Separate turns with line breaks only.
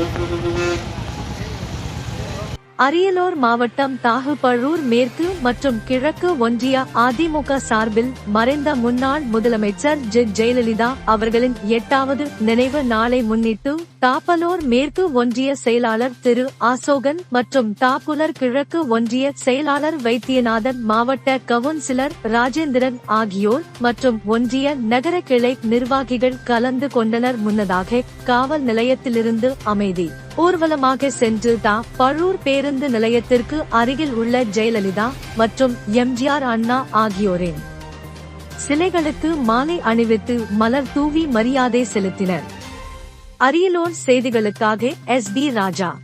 Thank you. Ariyalur மாவட்டம் தாகுபழூர் மேற்கு மற்றும் கிழக்கு ஒன்றிய அதிமுக சார்பில் மறைந்த முன்னாள் முதலமைச்சர் ஜெ. ஜெயலலிதா அவர்களின் எட்டாவது நினைவு நாளை முன்னிட்டு தாப்பலூர் மேற்கு ஒன்றிய செயலாளர் திரு. அசோகன் மற்றும் தாப்புலர் கிழக்கு ஒன்றிய செயலாளர் வைத்தியநாதன் மாவட்ட கவுன்சிலர் ராஜேந்திரன் ஆகியோர் மற்றும் ஒன்றிய நகர கிளை நிர்வாகிகள் கலந்து கொண்டனர் முன்னதாக காவல் நிலையத்திலிருந்து அமைதி. ஊர்வலமாக சென்று தா பழூர் பேருந்து நிலையத்திற்கு அருகில் உள்ள ஜெயலலிதா மற்றும் எம்ஜிஆர் அண்ணா ஆகியோரின் சிலைகளுக்கு மாலை அணிவித்து மலர் தூவி மரியாதை செலுத்தினர். அரியலூர் செய்திகளுக்காக எஸ் பி ராஜா.